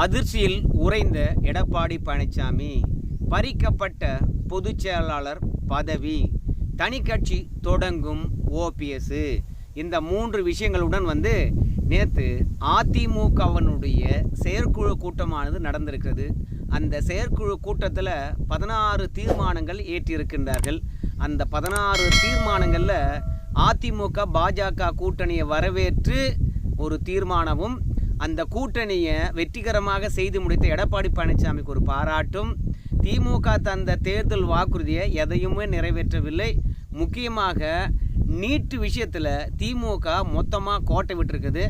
அதிர்ச்சியில் உறைந்த எடப்பாடி பழனிசாமி பறிக்கப்பட்ட பொதுச் செயலாளர் பதவி தனிக்கட்சி தொடங்கும் ஓபிஎஸ் இந்த மூன்று விஷயங்களுடன் வந்து நேற்று அதிமுகவனுடைய செயற்குழு கூட்டமானது நடந்திருக்கிறது. அந்த செயற்குழு கூட்டத்தில் பதினாறு தீர்மானங்கள் ஏற்றிருக்கின்றார்கள். அந்த பதினாறு தீர்மானங்களில் அதிமுக பாஜக கூட்டணியை வரவேற்று ஒரு தீர்மானமும் அந்த கூட்டணியை வெற்றிகரமாக செய்து முடித்த எடப்பாடி பழனிசாமிக்கு ஒரு பாராட்டும். திமுக தந்த தேர்தல் வாக்குறுதியை எதையுமே நிறைவேற்றவில்லை. முக்கியமாக நீட்டு விஷயத்தில் திமுக மொத்தமாக கோட்டை விட்டுருக்குது.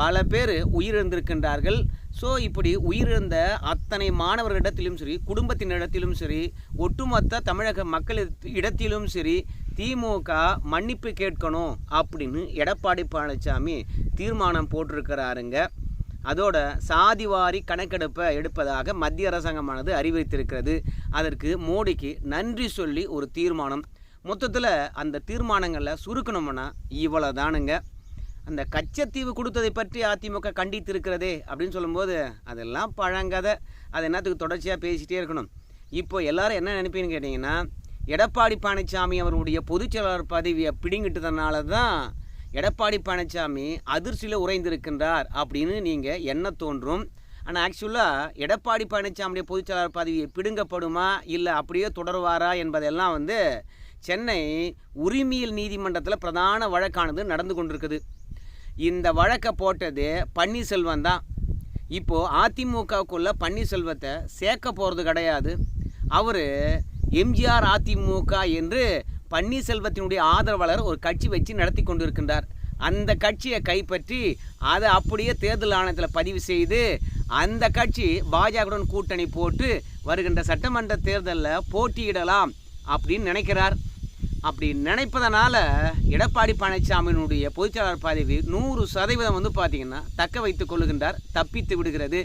பல பேர் உயிரிழந்திருக்கின்றார்கள். ஸோ இப்படி உயிரிழந்த அத்தனை மாணவர்களிடத்திலும் சரி குடும்பத்தினிடத்திலும் சரி ஒட்டுமொத்த தமிழக மக்கள் இடத்திலும் சரி திமுக மன்னிப்பு கேட்கணும் அப்படின்னு எடப்பாடி பழனிசாமி தீர்மானம் போட்டிருக்கிறாருங்க. அதோட சாதிவாரி கணக்கெடுப்பை எடுப்பதாக மத்திய அரசாங்கமானது அறிவித்திருக்கிறது. அதற்கு மோடிக்கு நன்றி சொல்லி ஒரு தீர்மானம். மொத்தத்தில் அந்த தீர்மானங்களில் சுருக்கணும்னா இவ்வளோ தானுங்க அந்த கச்சத்தீவு கொடுத்ததை பற்றி அதிமுக கண்டித்திருக்கிறதே அப்படின்னு சொல்லும்போது அதெல்லாம் பழங்கதை. அது என்னத்துக்கு தொடர்ச்சியாக பேசிகிட்டே இருக்கணும். இப்போ எல்லாரும் என்ன நினைப்பீங்கன்னு கேட்டிங்கன்னா எடப்பாடி பழனிசாமி அவருடைய பொதுச்செயலாளர் பதவியை பிடிங்கிட்டதுனால தான் எடப்பாடி பழனிசாமி அதிர்ச்சியில் உறைந்திருக்கின்றார் அப்படின்னு நீங்கள் என்ன தோன்றும்? ஆனால் ஆக்சுவலாக எடப்பாடி பழனிசாமியுடைய பொதுச்செயலாளர் பதவியை பதவி பிடுங்கப்படுமா? இல்லை அப்படியே தொடருவாரா என்பதெல்லாம் வந்து சென்னை உரிமையல் நீதிமன்றத்தில் பிரதான வழக்கானது நடந்து கொண்டிருக்குது. இந்த வழக்கை போட்டது பன்னீர்செல்வம் தான். இப்போது அதிமுகவுக்குள்ள பன்னீர்செல்வத்தை சேர்க்க போகிறது கிடையாது. அவர் எம்ஜிஆர் அதிமுக என்று பன்னீர்செல்வத்தினுடைய ஆதரவாளர் ஒரு கட்சி வச்சு நடத்தி கொண்டிருக்கின்றார். அந்த கட்சியை கைப்பற்றி அதை அப்படியே தேர்தல் ஆணையத்தில் பதிவு செய்து அந்த கட்சி பாஜகவுடன் கூட்டணி போட்டு வருகின்ற சட்டமன்ற தேர்தலில் போட்டியிடலாம் அப்படின்னு நினைக்கிறார். அப்படி நினைப்பதனால எடப்பாடி பழனிசாமியினுடைய பொதுச்செயலாளர் பதவி நூறு சதவீதம் வந்து பார்த்திங்கன்னா தக்க வைத்துக் கொள்ளுகின்றார் தப்பித்து விடுகிறது.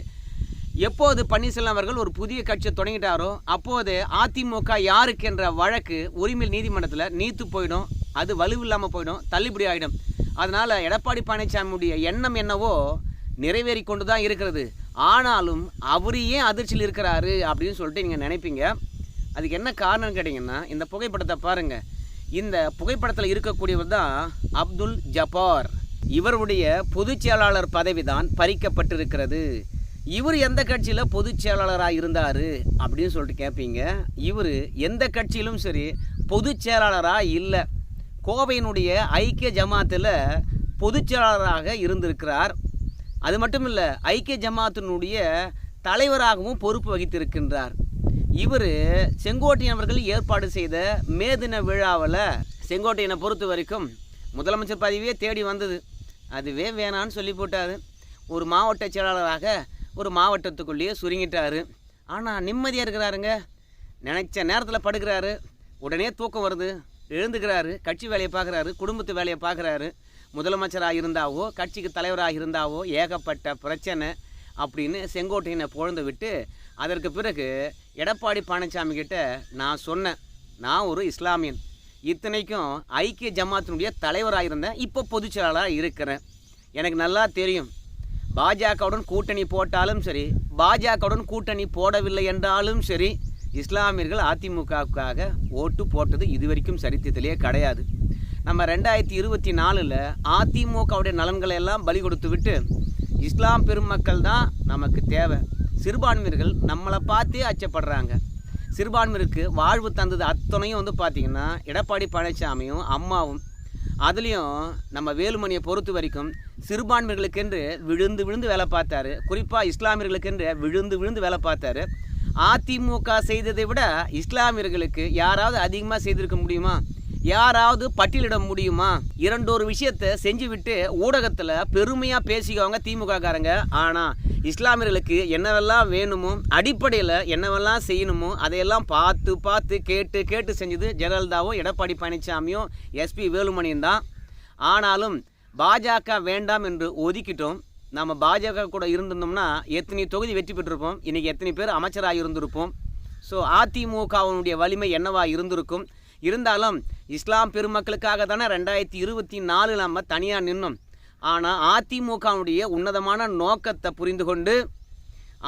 எப்போது பன்னீர்செல்வம் அவர்கள் ஒரு புதிய கட்சியை தொடங்கிட்டாரோ அப்போது அதிமுக யாருக்கு என்ற வழக்கு உரிமையில் நீதிமன்றத்தில் நீத்து போயிடும் அது வலுவில்லாமல் போயிடும் தள்ளுபடி ஆகிடும் அதனால் எடப்பாடி பழனிசாமியுடைய எண்ணம் என்னவோ நிறைவேறி கொண்டு தான் இருக்கிறது. ஆனாலும் அவர் ஏன் அதிர்ச்சியில் இருக்கிறாரு அப்படின்னு சொல்லிட்டு நீங்கள் நினைப்பீங்க. அதுக்கு என்ன காரணம் கேட்டிங்கன்னா இந்த புகைப்படத்தை பாருங்கள் இந்த புகைப்படத்தில் இருக்கக்கூடியவர் தான் அப்துல் ஜபார் இவருடைய பொதுச் செயலாளர் பதவி தான் பறிக்கப்பட்டிருக்கிறது. இவர் எந்த கட்சியில் பொதுச் செயலாளராக இருந்தார் அப்படின்னு சொல்லிட்டு கேட்பீங்க இவர் எந்த கட்சியிலும் சரி பொதுச் செயலாளராக இல்லை. கோவையினுடைய ஐக்கிய ஜமாத்தில் பொதுச் செயலாளராக இருந்திருக்கிறார். அது மட்டும் இல்லை ஐக்கிய ஜமாத்தினுடைய தலைவராகவும் பொறுப்பு வகித்திருக்கின்றார். இவர் செங்கோட்டையன் அவர்கள் ஏற்பாடு செய்த மேதின விழாவில் செங்கோட்டையனை பொறுத்த வரைக்கும் முதலமைச்சர் பதவியே தேடி வந்தது. அதுவே வேணான்னு சொல்லி போட்டார். ஒரு மாவட்ட செயலாளராக ஒரு மாவட்டத்துக்குள்ளேயே சுருங்கிட்டாரு. ஆனால் நிம்மதியாக இருக்கிறாருங்க. நினச்ச நேரத்தில் படுக்கிறாரு. உடனே தூக்கம் வருது. எழுந்துக்கிறாரு. கட்சி வேலையை பார்க்குறாரு. குடும்பத்து வேலையை பார்க்குறாரு. முதலமைச்சராக இருந்தாவோ கட்சிக்கு தலைவராக இருந்தாவோ ஏகப்பட்ட பிரச்சனை அப்படின்னு செங்கோட்டையனை பொழந்து விட்டு அதற்கு பிறகு எடப்பாடி பழனிசாமி கிட்ட நான் சொன்னேன். நான் ஒரு இஸ்லாமியன். இத்தனைக்கும் ஐக்கிய ஜமாத்தினுடைய தலைவராக இருந்தேன். இப்போ பொதுச்செயலாளராக இருக்கிறேன். எனக்கு நல்லா தெரியும். பாஜகவுடன் கூட்டணி போட்டாலும் சரி பாஜகவுடன் கூட்டணி போடவில்லை என்றாலும் சரி இஸ்லாமியர்கள் அதிமுகவுக்காக ஓட்டு போட்டது இதுவரைக்கும் சரித்திரத்திலேயே கிடையாது. நம்ம ரெண்டாயிரத்தி இருபத்தி நாலில் அதிமுகவுடைய நலன்களை எல்லாம் பலி கொடுத்து விட்டு இஸ்லாம் பெருமக்கள் தான் நமக்கு தேவை. சிறுபான்மையர்கள் நம்மளை பார்த்தே அச்சப்படுறாங்க. சிறுபான்மையருக்கு வாழ்வு தந்தது அத்தனையும் வந்து பார்த்திங்கன்னா எடப்பாடி பழனிசாமியும் அம்மாவும் அதுலேயும் நம்ம வேலுமணியை பொறுத்த வரைக்கும் சிறுபான்மைகளுக்கென்று விழுந்து விழுந்து வேலை பார்த்தாரு. குறிப்பாக இஸ்லாமியர்களுக்கென்று விழுந்து விழுந்து வேலை பார்த்தாரு. அதிமுக செய்ததை விட இஸ்லாமியர்களுக்கு யாராவது அதிகமாக செய்திருக்க முடியுமா? யாராவது பட்டியலிட முடியுமா? இரண்டொரு விஷயத்தை செஞ்சுவிட்டு ஊடகத்தில் பெருமையாக பேசிக்கவங்க திமுக காரங்க ஆனால் இஸ்லாமியர்களுக்கு என்னவெல்லாம் வேணுமோ அடிப்படையில் என்னவெல்லாம் செய்யணுமோ அதையெல்லாம் பார்த்து பார்த்து கேட்டு கேட்டு செஞ்சது ஜெயலலிதாவும் எடப்பாடி பழனிசாமியும் எஸ்பி வேலுமணியும் தான் ஆனாலும் பாஜக வேண்டாம் என்று ஒதுக்கிட்டோம். நம்ம பாஜக கூட இருந்திருந்தோம்னா எத்தனை தொகுதி வெற்றி பெற்றிருப்போம். இன்றைக்கி எத்தனை பேர் அமைச்சராக இருந்திருப்போம். ஸோ அதிமுகவினுடைய வலிமை என்னவாக இருந்திருக்கும்? இருந்தாலும் இஸ்லாம் பெருமக்களுக்காக தானே ரெண்டாயிரத்தி இருபத்தி நாலு நம்ம தனியாக நின்னோம். ஆனால் அதிமுகவுடைய உன்னதமான நோக்கத்தை புரிந்து கொண்டு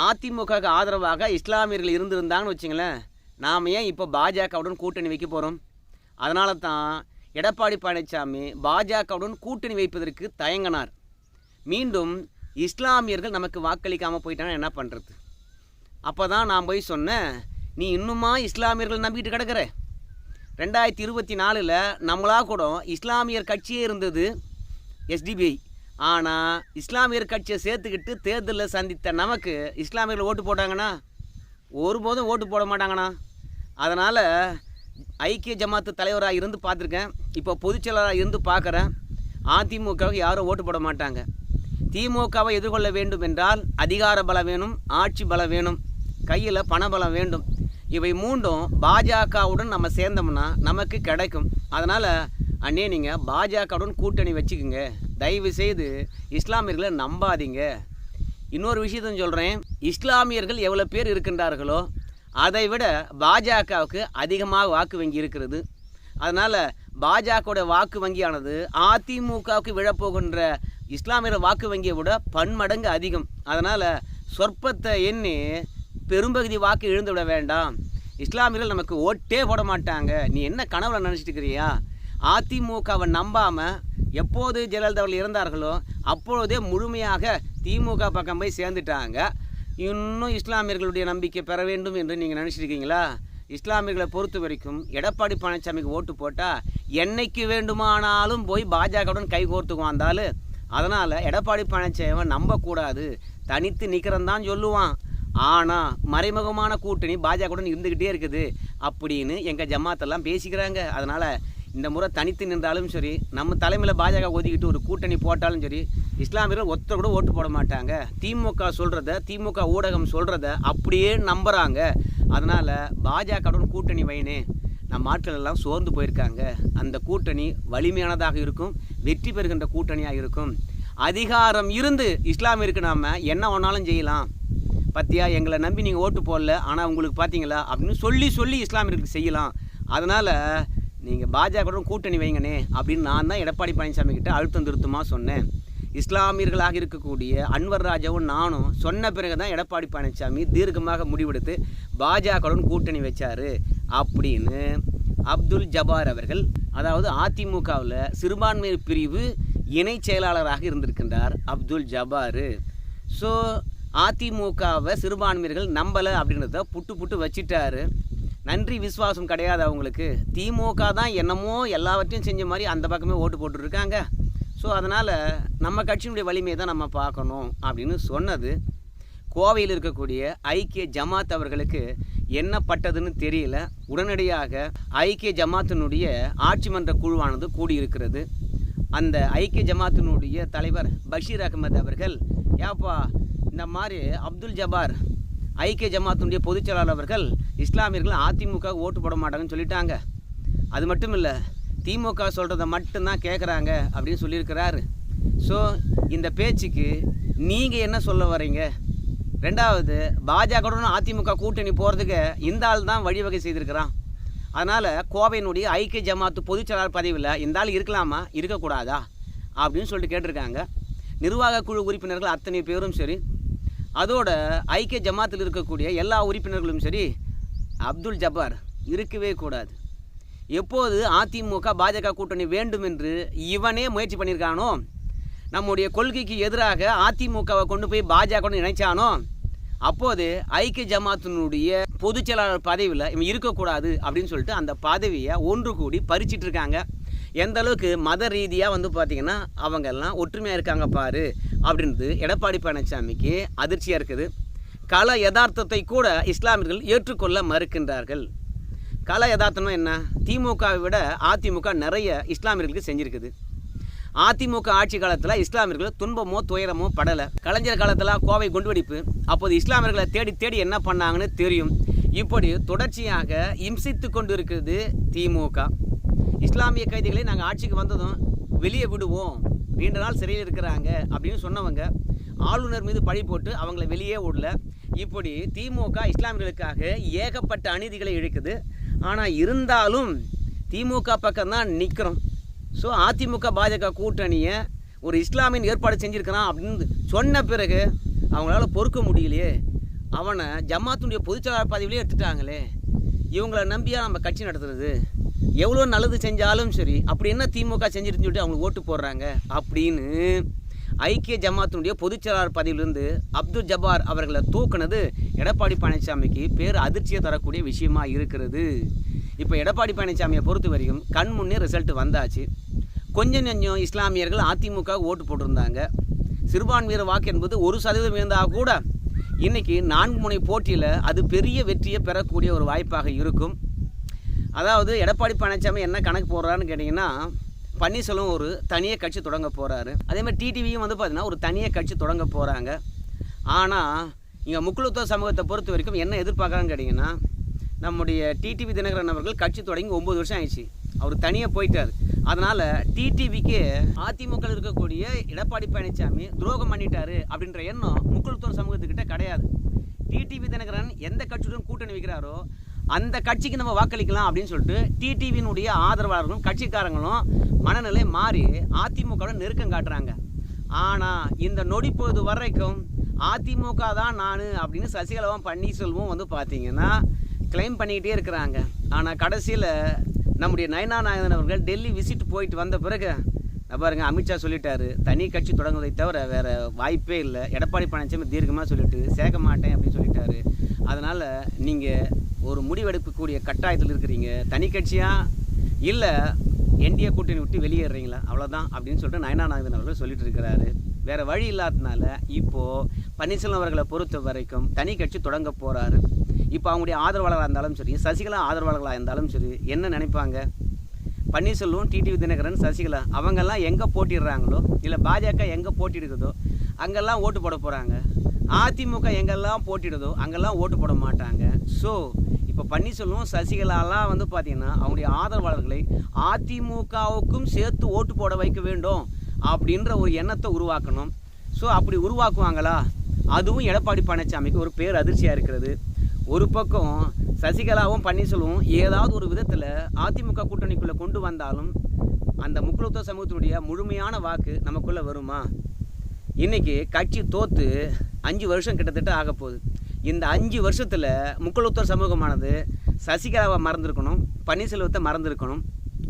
அதிமுகவுக்கு ஆதரவாக இஸ்லாமியர்கள் இருந்திருந்தாங்கன்னு வச்சுங்களேன் நாம் ஏன் இப்போ பாஜகவுடன் கூட்டணி வைக்க போகிறோம் அதனால தான் எடப்பாடி பழனிசாமி பாஜகவுடன் கூட்டணி வைப்பதற்கு தயங்கினார். மீண்டும் இஸ்லாமியர்கள் நமக்கு வாக்களிக்காமல் போயிட்டாங்கன்னா என்ன பண்ணுறது அப்போ தான் நான் போய் சொன்னேன் நீ இன்னுமா இஸ்லாமியர்கள் நம்பிக்கிட்டு கிடக்கிற? ரெண்டாயிரத்தி இருபத்தி நாலில் நம்மளா கூட இஸ்லாமியர் கட்சியே இருந்தது எஸ்டிபிஐ ஆனால் இஸ்லாமியர் கட்சியை சேர்த்துக்கிட்டு தேர்தலில் சந்தித்த நமக்கு இஸ்லாமியர்கள் ஓட்டு போட்டாங்கன்னா ஒருபோதும் ஓட்டு போட மாட்டாங்கண்ணா. அதனால் ஐக்கிய ஜமாத்து தலைவராக இருந்து பார்த்துருக்கேன். இப்போ பொதுச்செயலராக இருந்து பார்க்குறேன். அதிமுகவுக்கு யாரும் ஓட்டு போட மாட்டாங்க. திமுகவை எதிர்கொள்ள வேண்டும் என்றால் அதிகார பலம் வேணும் ஆட்சி பலம் வேணும் கையில் பணபலம் வேண்டும். இவை மூண்டும் பாஜகவுடன் நம்ம சேர்ந்தோம்னா நமக்கு கிடைக்கும். அதனால் அண்ணே நீங்கள் பாஜகவுடன் கூட்டணி வச்சுக்கோங்க. தயவு செய்து இஸ்லாமியர்களை நம்பாதீங்க. இன்னொரு விஷயத்தையும் சொல்கிறேன் இஸ்லாமியர்கள் எவ்வளோ பேர் இருக்கின்றார்களோ அதை விட பாஜகவுக்கு அதிகமாக வாக்கு வங்கி இருக்கிறது. அதனால் பாஜகவோட வாக்கு வங்கியானது அதிமுகவுக்கு விழப்போகின்ற இஸ்லாமியர் வாக்கு வங்கியை விட பன்மடங்கு அதிகம். அதனால் சொற்பத்தை எண்ணி பெரும்பகுதி வாக்கு எழுந்து விட வேண்டாம். இஸ்லாமியர்கள் நமக்கு ஓட்டே போட மாட்டாங்க. நீ என்ன கனவுல நினச்சிட்டு இருக்கிறியா? அதிமுகவை நம்பாமல் எப்போது ஜெயலலிதா அவர்கள் இருந்தார்களோ அப்பொழுதே முழுமையாக திமுக பக்கம் போய் சேர்ந்துட்டாங்க. இன்னும் இஸ்லாமியர்களுடைய நம்பிக்கை பெற வேண்டும் என்று நீங்கள் நினச்சிருக்கீங்களா? இஸ்லாமியர்களை பொறுத்த வரைக்கும் எடப்பாடி பழனிசாமிக்கு ஓட்டு போட்டால் என்னைக்கு வேண்டுமானாலும் போய் பாஜகவுடன் கை வந்தாலும் அதனால் எடப்பாடி பழனிசாமி நம்பக்கூடாது. தனித்து நிற்கிறந்தான் சொல்லுவான். ஆனால் மறைமுகமான கூட்டணி பாஜகவுடன் இருந்துக்கிட்டே இருக்குது. அப்படின்னு எங்கள் ஜமாத்தெல்லாம் பேசிக்கிறாங்க. அதனால் இந்த முறை தனித்து நின்றாலும் சரி நம்ம தலைமையில் பாஜக ஒதுக்கிட்டு ஒரு கூட்டணி போட்டாலும் சரி இஸ்லாமியர்கள் ஒருத்தர் கூட ஓட்டு போட மாட்டாங்க. திமுக சொல்கிறத திமுக ஊடகம் சொல்கிறத அப்படியே நம்புகிறாங்க அதனால் பாஜகவுடன் கூட்டணி வைனே நம்ம ஆட்கள் எல்லாம் சோர்ந்து போயிருக்காங்க. அந்த கூட்டணி வலிமையானதாக இருக்கும் வெற்றி பெறுகின்ற கூட்டணியாக இருக்கும். அதிகாரம் இருந்து இஸ்லாமியருக்கு நாம் என்ன வேணாலும் செய்யலாம். பத்தியா எங்களை நம்பி நீங்கள் ஓட்டு போடல ஆனால் உங்களுக்கு பார்த்தீங்களா அப்படின்னு சொல்லி சொல்லி இஸ்லாமியர்களுக்கு செய்யலாம். அதனால் நீங்கள் பாஜகவுடன் கூட்டணி வைங்கண்ணே அப்படின்னு நான் தான் எடப்பாடி பழனிசாமி கிட்ட அழுத்தம் திருத்தமாக சொன்னேன். இஸ்லாமியர்களாக இருக்கக்கூடிய அன்வர் ராஜாவும் நானும் சொன்ன பிறகு தான் எடப்பாடி பழனிசாமி தீர்க்கமாக முடிவெடுத்து பாஜகவுடன் கூட்டணி வச்சார் அப்படின்னு அப்துல் ஜபார் அவர்கள் அதாவது அதிமுகவில் சிறுபான்மையர் பிரிவு இணை செயலாளராக இருந்திருக்கின்றார் அப்துல் ஜபார். ஸோ அதிமுகவை சிறுபான்மையர்கள் நம்பலை அப்படின்றத புட்டு புட்டு வச்சிட்டாரு. நன்றி விசுவாசம் கிடையாது அவங்களுக்கு. திமுக தான் என்னமோ எல்லாவற்றையும் செஞ்ச மாதிரி அந்த பக்கமே ஓட்டு போட்டுருக்காங்க. ஸோ அதனால் நம்ம கட்சியினுடைய வலிமையை தான் நம்ம பார்க்கணும் அப்படின்னு சொன்னது. கோவையில் இருக்கக்கூடிய ஐக்கிய ஜமாத் அவர்களுக்கு என்ன பட்டதுன்னு தெரியல. உடனடியாக ஐக்கிய ஜமாத்தினுடைய ஆட்சி மன்ற குழுவானது கூடியிருக்கிறது. அந்த ஐக்கிய ஜமாத்தினுடைய தலைவர் பஷீர் அகமது அவர்கள் ஏப்பா இந்த மாதிரி அப்துல் ஜபார் ஐக்கிய ஜமாத்தினுடைய பொதுச் செயலாளர் அவர்கள் இஸ்லாமியர்கள் அதிமுக ஓட்டு போட மாட்டாங்கன்னு சொல்லிட்டாங்க. அது மட்டும் இல்லை திமுக சொல்கிறத மட்டும்தான் கேட்குறாங்க அப்படின்னு சொல்லியிருக்கிறாரு. ஸோ இந்த பேச்சுக்கு நீங்கள் என்ன சொல்ல வரீங்க? ரெண்டாவது பாஜகவுடன் அதிமுக கூட்டணி போகிறதுக்கு இந்த ஆள் தான் வழிவகை செய்திருக்கிறான். அதனால் கோவையினுடைய ஐக்கிய ஜமாத்து பொதுச் செயலாளர் பதவியில் இந்த ஆள் இருக்கலாமா? இருக்கக்கூடாதா? அப்படின்னு சொல்லிட்டு கேட்டிருக்காங்க. நிர்வாக குழு உறுப்பினர்கள் அத்தனை பேரும் சரி அதோட ஐக்கிய ஜமாத்தில் இருக்கக்கூடிய எல்லா உறுப்பினர்களும் சரி அப்துல் ஜப்பார் இருக்கவே கூடாது. எப்போது அதிமுக பாஜக கூட்டணி வேண்டும் என்று இவனே முயற்சி பண்ணியிருக்கானோ நம்முடைய கொள்கைக்கு எதிராக அதிமுகவை கொண்டு போய் பாஜக நினைச்சானோ அப்போது ஐக்கிய ஜமாத்தினுடைய பொதுச் செயலாளர் பதவியில் இவன் இருக்கக்கூடாது அப்படின்னு சொல்லிட்டு அந்த பதவியை ஒன்று கூடி பறிச்சிட்டு இருக்காங்க. எந்த அளவுக்கு மத ரீதியாக வந்து பார்த்திங்கன்னா அவங்க எல்லாம் ஒற்றுமையாக இருக்காங்க பாரு அப்படின்றது எடப்பாடி பழனிசாமிக்கு அதிர்ச்சியாக இருக்குது. கல யதார்த்தத்தை கூட இஸ்லாமியர்கள் ஏற்றுக்கொள்ள மறுக்கின்றார்கள். கல யதார்த்தம்னா என்ன? திமுகவை விட அதிமுக நிறைய இஸ்லாமியர்களுக்கு செஞ்சுருக்குது. அதிமுக ஆட்சி காலத்தில் இஸ்லாமியர்கள் துன்பமோ துயரமோ படலை. கலைஞர் காலத்தில் கோவை குண்டுவெடிப்பு அப்போது இஸ்லாமியர்களை தேடி தேடி என்ன பண்ணாங்கன்னு தெரியும். இப்படி தொடர்ச்சியாக இம்சித்து கொண்டு இருக்கிறது திமுக. இஸ்லாமிய கைதிகளை நாங்கள் ஆட்சிக்கு வந்ததும் வெளியே விடுவோம் நீண்ட நாள் சிறையில் இருக்கிறாங்க அப்படின்னு சொன்னவங்க ஆளுநர் மீது பழி போட்டு அவங்கள வெளியே விடல. இப்படி திமுக இஸ்லாமியர்களுக்காக ஏகப்பட்ட அநீதிகளை இழுக்குது. ஆனால் இருந்தாலும் திமுக பக்கம்தான் நிற்கிறோம் ஸோ அதிமுக பாஜக கூட்டணியை ஒரு இஸ்லாமியன் ஏற்பாடு செஞ்சுருக்கிறான் அப்படின்னு சொன்ன பிறகு அவங்களால பொறுக்க முடியலையே. அவனை ஜமாத்துடைய பொதுச்செயலாளர் பதவியிலே எடுத்துட்டாங்களே. இவங்கள நம்பியாக நம்ம கட்சி நடத்துறது? எவ்வளோ நல்லது செஞ்சாலும் சரி அப்படி என்ன திமுக செஞ்சுருன்னு சொல்லிட்டு அவங்களுக்கு ஓட்டு போடுறாங்க அப்படின்னு ஐக்கிய ஜமாத்தினுடைய பொதுச்செயலாளர் பதவியிலிருந்து அப்துல் ஜபார் அவர்களை தூக்குனது எடப்பாடி பழனிசாமிக்கு பேர் அதிர்ச்சியை தரக்கூடிய விஷயமா இருக்கிறது. இப்போ எடப்பாடி பழனிசாமியை பொறுத்த வரைக்கும் கண் முன்னே ரிசல்ட் வந்தாச்சு. கொஞ்சம் கொஞ்சம் இஸ்லாமியர்கள் அதிமுக ஓட்டு போட்டிருந்தாங்க. சிறுபான்மையர் வாக்கு என்பது ஒரு சதவீதம் இருந்தால் கூட இன்றைக்கி நான்கு முனை போட்டியில் அது பெரிய வெற்றியை பெறக்கூடிய ஒரு வாய்ப்பாக இருக்கும். அதாவது எடப்பாடி பழனிசாமி என்ன கணக்கு போடுறான்னு கேட்டிங்கன்னா பன்னீர்செல்வம் ஒரு தனியாக கட்சி தொடங்க போகிறாரு அதேமாதிரி டிடிவியும் வந்து பார்த்தீங்கன்னா ஒரு தனியாக கட்சி தொடங்க போகிறாங்க ஆனால் இங்கே முக்குழுத்துவ சமூகத்தை பொறுத்த வரைக்கும் என்ன எதிர்பார்க்குறான்னு கேட்டிங்கன்னா நம்முடைய டிடிவி தினகரன் அவர்கள் கட்சி தொடங்கி ஒம்பது வருஷம் ஆயிடுச்சு. அவர் தனியாக போயிட்டார். அதனால் டிடிவிக்கு அதிமுக இருக்கக்கூடிய எடப்பாடி பழனிசாமி துரோகம் பண்ணிட்டாரு அப்படின்ற எண்ணம் முக்குழுத்துவ சமூகத்துக்கிட்ட கிடையாது. டிடிவி தினகரன் எந்த கட்சியுடன் கூட்டணி வைக்கிறாரோ அந்த கட்சிக்கு நம்ம வாக்களிக்கலாம் அப்படின்னு சொல்லிட்டு டிடிவியினுடைய ஆதரவாளர்களும் கட்சிக்காரங்களும் மனநிலை மாறி அதிமுகவோட நெருக்கம் காட்டுறாங்க. ஆனால் இந்த நொடி பொழுது வரைக்கும் அதிமுக தான் நான் அப்படின்னு சசிகலாவும் பன்னீர்செல்வம் வந்து பார்த்தீங்கன்னா கிளைம் பண்ணிக்கிட்டே இருக்கிறாங்க. ஆனால் கடைசியில் நம்முடைய நயனா நாயகன் அவர்கள் டெல்லி விசிட் போயிட்டு வந்த பிறகு பாருங்க அமித்ஷா சொல்லிட்டாரு தனி கட்சி தொடங்குவதை தவிர வேறு வாய்ப்பே இல்லை. எடப்பாடி பழனிசாமி தீர்க்கமாக சொல்லிட்டு சேர்க்க மாட்டேன் அப்படின்னு சொல்லிட்டாரு. அதனால் நீங்கள் ஒரு முடிவெடுக்கக்கூடிய கட்டாயத்தில் இருக்கிறீங்க. தனி கட்சியாக இல்லை என்டிஏ கூட்டணி விட்டு வெளியேறீங்களா? அவ்வளோதான் அப்படின்னு சொல்லிட்டு நயனாநாதன் அவர்கள் சொல்லிட்டு இருக்கிறாரு. வேறு வழி இல்லாததுனால இப்போது பன்னீர்செல்வம் அவர்களை பொறுத்த வரைக்கும் தனி கட்சி தொடங்க போகிறாரு இப்போ அவங்களுடைய ஆதரவாளராக இருந்தாலும் சரி சசிகலா ஆதரவாளர்களாக இருந்தாலும் சரி என்ன நினைப்பாங்க? பன்னீர்செல்வம் டிடிவி தினகரன் சசிகலா அவங்கெல்லாம் எங்கே போட்டிடுறாங்களோ? இல்லை பாஜக எங்கே போட்டிடுக்குதோ அங்கெல்லாம் ஓட்டு போட போகிறாங்க அதிமுக எங்கெல்லாம் போட்டிடுதோ அங்கெல்லாம் ஓட்டு போட மாட்டாங்க. ஸோ இப்போ பன்னீர்செல்வம் சசிகலாலாம் வந்து பார்த்தீங்கன்னா அவங்களுடைய ஆதரவாளர்களை அதிமுகவுக்கும் சேர்த்து ஓட்டு போட வைக்க வேண்டும் அப்படின்ற ஒரு எண்ணத்தை உருவாக்கணும். ஸோ அப்படி உருவாக்குவாங்களா? அதுவும் எடப்பாடி பழனிசாமிக்கு ஒரு பேர் அதிர்ச்சியாக இருக்கிறது. ஒரு பக்கம் சசிகலாவும் பன்னீர்செல்வம் ஏதாவது ஒரு விதத்தில் அதிமுக கூட்டணிக்குள்ளே கொண்டு வந்தாலும் அந்த முக்குலத்துவ சமூகத்தினுடைய முழுமையான வாக்கு நமக்குள்ளே வருமா? இன்றைக்கி கட்சி தோற்று அஞ்சு வருஷம் கிட்டத்தட்ட ஆக போகுது. இந்த அஞ்சு வருஷத்தில் முக்குலத்துவ சமூகமானது சசிகலாவை மறந்துருக்கணும் பன்னீர்செல்வத்தை மறந்துருக்கணும்.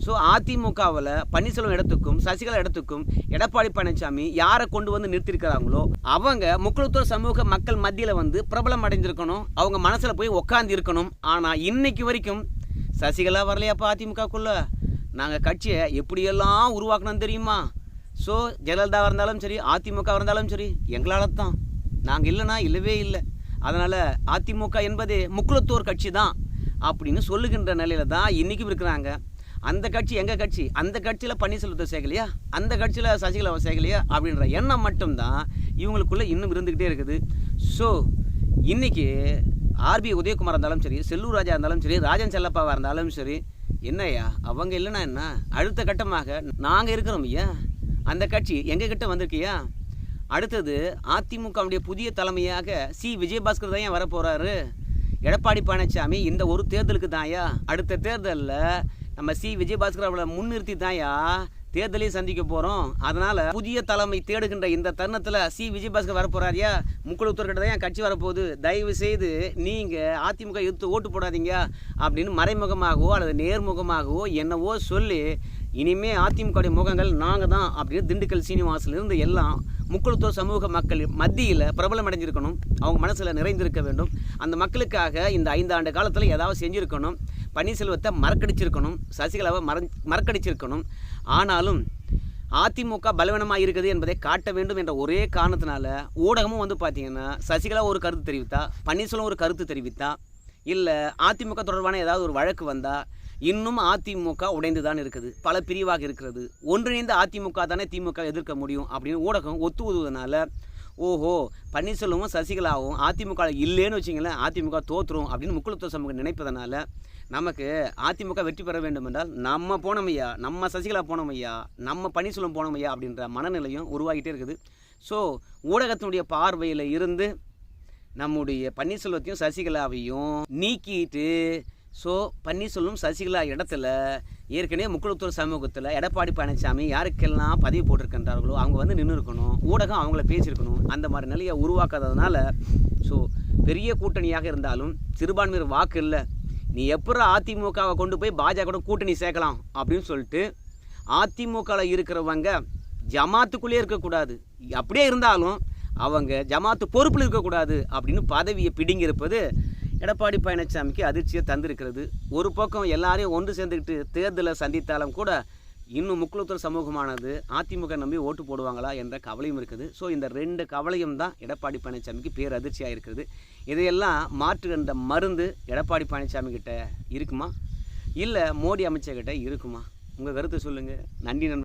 ஸோ அதிமுகவில் பன்னீர்செல்வம் இடத்துக்கும் சசிகலா இடத்துக்கும் எடப்பாடி பழனிசாமி யாரை கொண்டு வந்து நிறுத்திருக்கிறாங்களோ அவங்க முக்குலத்துவ சமூக மக்கள் மத்தியில் வந்து பிரபலம் அடைஞ்சிருக்கணும் அவங்க மனசில் போய் உக்காந்து இருக்கணும் ஆனால் இன்னைக்கு வரைக்கும் சசிகலா வரலையாப்பா அதிமுகக்குள்ளே? நாங்கள் கட்சியை எப்படியெல்லாம் உருவாக்கணும் தெரியுமா? ஸோ ஜெயலலிதாவாக இருந்தாலும் சரி அதிமுக இருந்தாலும் சரி எங்களால் தான் நாங்கள் இல்லைனா இல்லவே இல்லை. அதனால் அதிமுக என்பது முக்குலத்தோர் கட்சி தான் அப்படின்னு சொல்லுகின்ற நிலையில தான் இன்றைக்கும் இருக்கிறாங்க. அந்த கட்சி எங்கள் கட்சி? அந்த கட்சியில் பன்னீர்செல்வத்தை சேர்க்கலையா? அந்த கட்சியில் சசிகலாவை சேர்க்கலையா? அப்படின்ற எண்ணம் மட்டும்தான் இவங்களுக்குள்ளே இன்னும் இருந்துக்கிட்டே இருக்குது. ஸோ இன்றைக்கி ஆர்பி உதயகுமார் இருந்தாலும் சரி செல்லூர் ராஜா இருந்தாலும் சரி ராஜன் செல்லப்பாவாக இருந்தாலும் சரி என்னய்யா அவங்க இல்லைன்னா என்ன? அடுத்த கட்டமாக நாங்கள் இருக்கிறோம் ஐயா. அந்த கட்சி எங்ககிட்ட வந்திருக்கியா? அடுத்தது அதிமுகவுடைய புதிய தலைமையாக சி. விஜயபாஸ்கர் தான் ஏன் வரப்போகிறாரு எடப்பாடி பழனிசாமி இந்த ஒரு தேர்தலுக்கு தான்யா? அடுத்த தேர்தலில் நம்ம சி. விஜயபாஸ்கர் அவளை முன்னிறுத்தி தான்யா தேர்தலையும் சந்திக்க போகிறோம் அதனால் புதிய தலைமை தேடுகின்ற இந்த தருணத்தில் சி. விஜயபாஸ்கர் வரப்போறாரியா? முக்குழுத்தூர்கிட்ட தான் என் கட்சி வரப்போகுது. தயவு செய்து நீங்கள் அதிமுக எதிர்த்து ஓட்டு போடாதீங்க அப்படின்னு மறைமுகமாகவோ அல்லது நேர்முகமாகவோ என்னவோ சொல்லி இனிமே அதிமுக முகங்கள் நாங்கள் தான் அப்படின்னு திண்டுக்கல் சீனிவாசிலிருந்து எல்லாம் முக்குழுத்துவ சமூக மக்கள் மத்தியில் பிரபலம் அடைஞ்சிருக்கணும் அவங்க மனசில் நிறைந்திருக்க வேண்டும். அந்த மக்களுக்காக இந்த ஐந்தாண்டு காலத்தில் ஏதாவது செஞ்சுருக்கணும். பன்னீர்செல்வத்தை மறக்கடிச்சிருக்கணும். சசிகலாவை மற மறக்கடிச்சிருக்கணும். ஆனாலும் அதிமுக பலவீனமாக இருக்குது என்பதை காட்ட வேண்டும் என்ற ஒரே காரணத்தினால ஊடகமும் வந்து பார்த்தீங்கன்னா சசிகலா ஒரு கருத்து தெரிவித்தா பன்னீர்செல்வம் ஒரு கருத்து தெரிவித்தா இல்லை அதிமுக தொடர்பான ஏதாவது ஒரு வழக்கு வந்தால் இன்னும் அதிமுக உடைந்து தான் இருக்குது. பல பிரிவாக இருக்கிறது. ஒன்றிணைந்த அதிமுக தானே திமுக எதிர்க்க முடியும் அப்படின்னு ஊடகம் ஒத்து உதுவதனால ஓஹோ பன்னீர்செல்வமும் சசிகலாவும் அதிமுக இல்லைன்னு வச்சிங்களேன் அதிமுக தோற்றுரும் அப்படின்னு முக்குளத்துவ சமூகம் நினைப்பதனால நமக்கு அதிமுக வெற்றி பெற வேண்டும் என்றால் நம்ம போனோமையா நம்ம சசிகலா போனோமையா நம்ம பன்னீர்செல்வம் போனோமையா அப்படின்ற மனநிலையும் உருவாகிட்டே இருக்குது. ஸோ ஊடகத்தினுடைய பார்வையில் இருந்து நம்முடைய பன்னீர்செல்வத்தையும் சசிகலாவையும் நீக்கிட்டு ஸோ பன்னீர்செல்வம் சசிகலா இடத்துல ஏற்கனவே முக்குளத்தூர் சமூகத்தில் எடப்பாடி பழனிசாமி யாருக்கெல்லாம் பதவி போட்டிருக்கின்றார்களோ அவங்க வந்து நின்று இருக்கணும் ஊடகம் அவங்கள பேசியிருக்கணும் அந்த மாதிரி நிலையை உருவாக்காததுனால ஸோ பெரிய கூட்டணியாக இருந்தாலும் சிறுபான்மையர் வாக்கு இல்லை. நீ எப்பறம் அதிமுகவை கொண்டு போய் பாஜக கூட்டணி சேர்க்கலாம் அப்படின்னு சொல்லிட்டு அதிமுகவில் இருக்கிறவங்க ஜமாத்துக்குள்ளே இருக்கக்கூடாது. அப்படியே இருந்தாலும் அவங்க ஜமாத்து பொறுப்பில் இருக்கக்கூடாது அப்படின்னு பதவியை பிடுங்கியிருப்பது எடப்பாடி பழனிசாமிக்கு அதிர்ச்சியை தந்திருக்கிறது. ஒரு பக்கம் எல்லாரையும் ஒன்று சேர்ந்துக்கிட்டு தேர்தலை சந்தித்தாலும் கூட இன்னும் முக்குளத்தூர் சமூகமானது அதிமுக நம்பி ஓட்டு போடுவாங்களா என்ற கவலையும் இருக்குது. ஸோ இந்த ரெண்டு கவலையும் தான் எடப்பாடி பழனிசாமிக்கு பேர் அதிர்ச்சியாக இருக்குது. இதையெல்லாம் மாற்றுகின்ற மருந்து எடப்பாடி பழனிசாமி கிட்ட இருக்குமா? இல்லை மோடி அமைச்சர்கிட்ட இருக்குமா? உங்கள் கருத்தை சொல்லுங்கள் நன்றி நன்றி.